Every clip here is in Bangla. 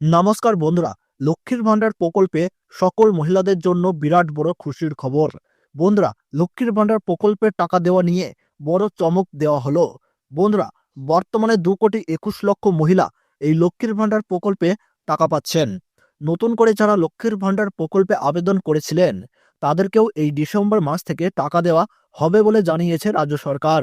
নমস্কার বন্ধুরা, লক্ষ্মীর ভাণ্ডার প্রকল্পে সকল মহিলাদের জন্য বিরাট বড় খুশির খবর। বন্ধুরা, লক্ষ্মীর ভাণ্ডার প্রকল্পের টাকা দেওয়া নিয়ে বড় চমক দেওয়া হলো। বন্ধুরা, বর্তমানে দু কোটি একুশ লক্ষ মহিলা এই লক্ষ্মীর ভাণ্ডার প্রকল্পে টাকা পাচ্ছেন। নতুন করে যারা লক্ষ্মীর ভাণ্ডার প্রকল্পে আবেদন করেছিলেন, তাদেরকেও এই ডিসেম্বর মাস থেকে টাকা দেওয়া হবে বলে জানিয়েছে রাজ্য সরকার।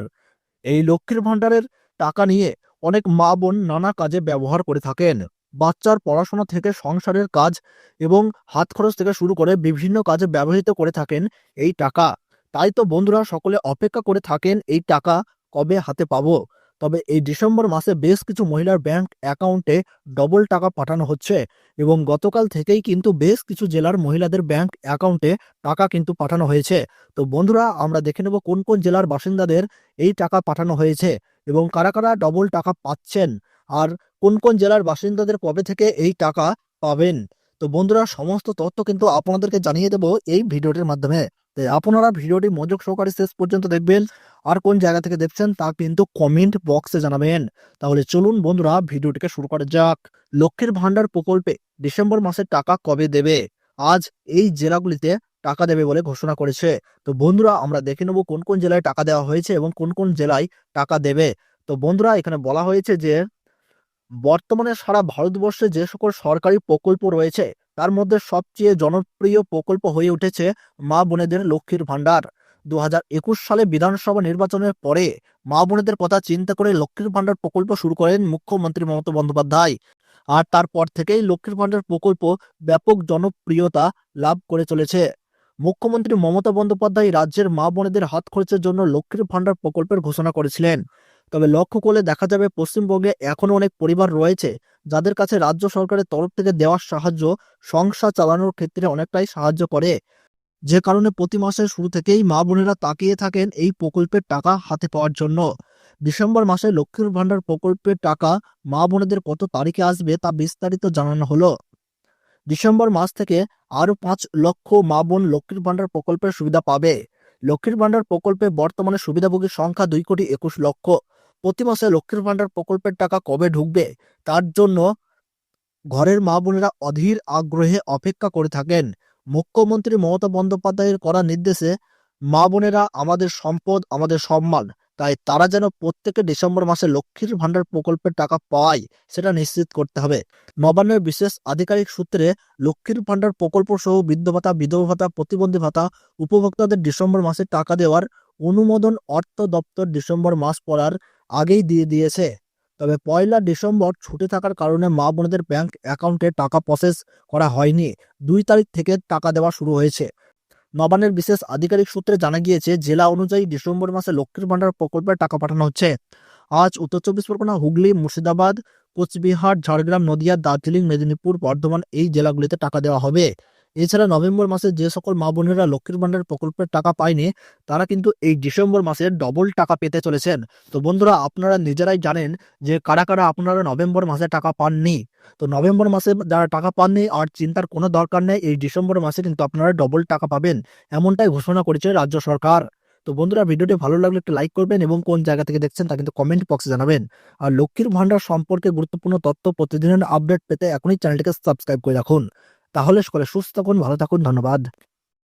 এই লক্ষ্মীর ভাণ্ডারের টাকা নিয়ে অনেক মা বোন নানা কাজে ব্যবহার করে থাকেন। বাচ্চার পড়াশোনা থেকে সংসারের কাজ এবং হাত খরচ থেকে শুরু করে বিভিন্ন কাজে ব্যবহৃত করে থাকেন এই টাকা। তাই তো বন্ধুরা, সকলে অপেক্ষা করে থাকেন এই টাকা কবে হাতে পাবো। তবে এই ডিসেম্বর মাসে বেশ কিছু মহিলার ব্যাংক অ্যাকাউন্টে ডবল টাকা পাঠানো হচ্ছে এবং গতকাল থেকেই কিন্তু বেশ কিছু জেলার মহিলাদের ব্যাংক অ্যাকাউন্টে টাকা কিন্তু পাঠানো হয়েছে। তো বন্ধুরা, আমরা দেখে নেব কোন কোন জেলার বাসিন্দাদের এই টাকা পাঠানো হয়েছে এবং কারা কারা ডবল টাকা পাচ্ছেন। আর কোন কোন জেলার বাসিন্দাদের কবে থেকে এই টাকা পাবেন? তো বন্ধুরা, সমস্ত তথ্য কিন্তু আপনাদেরকে জানিয়ে দেবো এই ভিডিওটির মাধ্যমে। তাই আপনারা ভিডিওটি মনোযোগ সহকারে শেষ পর্যন্ত দেখবেন। আর কোন জায়গা থেকে দেখছেন তা কিন্তু কমেন্ট বক্সে জানাবেন। তাহলে চলুন বন্ধুরা, ভিডিওটিকে শুরু করা যাক। লক্ষ্মীর ভাণ্ডার প্রকল্পে ডিসেম্বর মাসের টাকা কবে দেবে? আজ এই জেলাগুলিতে টাকা দেবে বলে ঘোষণা করেছে। তো বন্ধুরা, আমরা দেখে নেব কোন কোন জেলায় টাকা দেওয়া হয়েছে এবং কোন কোন জেলায় টাকা দেবে। তো বন্ধুরা, এখানে বলা হয়েছে যে বর্তমানে সারা ভারতবর্ষে যে সকল সরকারি প্রকল্প রয়েছে, তার মধ্যে সবচেয়ে জনপ্রিয় প্রকল্প হয়ে উঠেছে মা বোনেদের লক্ষ্মীর ভাণ্ডার। দুহাজার একুশ সালে বিধানসভা নির্বাচনের পরে মা বোনেদের কথা চিন্তা করে লক্ষ্মীর ভাণ্ডার প্রকল্প শুরু করেন মুখ্যমন্ত্রী মমতা বন্দ্যোপাধ্যায়। আর তারপর থেকেই লক্ষ্মীর ভাণ্ডার প্রকল্প ব্যাপক জনপ্রিয়তা লাভ করে চলেছে। মুখ্যমন্ত্রী মমতা বন্দ্যোপাধ্যায় রাজ্যের মা বোনেদের হাত খরচের জন্য লক্ষ্মীর ভাণ্ডার প্রকল্পের ঘোষণা করেছিলেন। তবে লক্ষ্য করলে দেখা যাবে পশ্চিমবঙ্গে এখনও অনেক পরিবার রয়েছে যাদের কাছে রাজ্য সরকারের তরফ থেকে দেওয়ার সাহায্য সংসার চালানোর ক্ষেত্রে অনেকটাই সাহায্য করে। যে কারণে প্রতি মাসের শুরু থেকেই মা বোনেরা তাকিয়ে থাকেন এই প্রকল্পের টাকা হাতে পাওয়ার জন্য। ডিসেম্বর মাসে লক্ষ্মীর ভাণ্ডার প্রকল্পের টাকা মা বোনেদের কত তারিখে আসবে তা বিস্তারিত জানানো হলো। ডিসেম্বর মাস থেকে আরও পাঁচ লক্ষ মা বোন লক্ষ্মীর ভাণ্ডার প্রকল্পের সুবিধা পাবে। লক্ষ্মীর ভাণ্ডার প্রকল্পে বর্তমানে সুবিধাভোগীর সংখ্যা দুই কোটি একুশ লক্ষ। প্রতি মাসে লক্ষ্মীর ভাণ্ডার প্রকল্পের টাকা কবে ঢুকবে? তার জন্য ঘরের মা বোনেরা অধীর আগ্রহে অপেক্ষা করে থাকেন। মুখ্যমন্ত্রী মমতা বন্দ্যোপাধ্যায়ের করা নির্দেশে মা বোনেরা আমাদের সম্পদ, আমাদের সম্মান, তাই তারা যেন প্রত্যেকে ডিসেম্বর মাসে লক্ষ্মীর ভাণ্ডার প্রকল্পের টাকা পায়, সেটা নিশ্চিত করতে হবে। নবান্নের বিশেষ আধিকারিক সূত্রে লক্ষ্মীর ভাণ্ডার প্রকল্প সহ বৃদ্ধ ভাতা, বিধবা ভাতা, প্রতিবন্ধী ভাতা উপভোক্তাদের ডিসেম্বর মাসে টাকা দেওয়ার অনুমোদন অর্থ দপ্তর ডিসেম্বর মাস পড়ার আগেই দিয়ে দিয়েছে। তবে পয়লা ডিসেম্বর ছুটি থাকার কারণে মা বোনেদের ব্যাংক অ্যাকাউন্টে টাকা প্রসেস করা হয়নি। দুই তারিখ থেকে টাকা দেওয়া শুরু হয়েছে। নবান্নের বিশেষ আধিকারিক সূত্রে জানা গিয়েছে, জেলা অনুযায়ী ডিসেম্বর মাসে লক্ষ্মীর ভাণ্ডার প্রকল্পে টাকা পাঠানো হচ্ছে। আজ উত্তর চব্বিশ পরগনা, হুগলি, মুর্শিদাবাদ, কোচবিহার, ঝাড়গ্রাম, নদিয়া, দার্জিলিং, মেদিনীপুর, বর্ধমান এই জেলাগুলিতে টাকা দেওয়া হবে। এছাড়া নভেম্বর মাসে যে সকল মা বোনেরা লক্ষ্মীর ভাণ্ডার প্রকল্পের টাকা পায়নি, তারা কিন্তু এই ডিসেম্বর মাসে ডবল টাকা পেতে চলেছেন। তো বন্ধুরা, আপনারা নিজেরাই জানেন যে কারা কারা আপনারা নভেম্বর মাসে টাকা পাননি। তো নভেম্বর মাসে যারা টাকা পাননি, আর চিন্তার কোনো দরকার নেই, এই ডিসেম্বর মাসে কিন্তু আপনারা ডবল টাকা পাবেন, এমনটাই ঘোষণা করেছে রাজ্য সরকার। তো বন্ধুরা, ভিডিওটি ভালো লাগলে একটু লাইক করবেন এবং কোন জায়গা থেকে দেখছেন তা কিন্তু কমেন্ট বক্সে জানাবেন। আর লক্ষ্মীর ভাণ্ডার সম্পর্কে গুরুত্বপূর্ণ তথ্য প্রতিদিনের আপডেট পেতে এখনই চ্যানেলটিকে সাবস্ক্রাইব করে রাখুন। তাহলে সকলে সুস্থ থাকুন ভালো থাকুন ধন্যবাদ।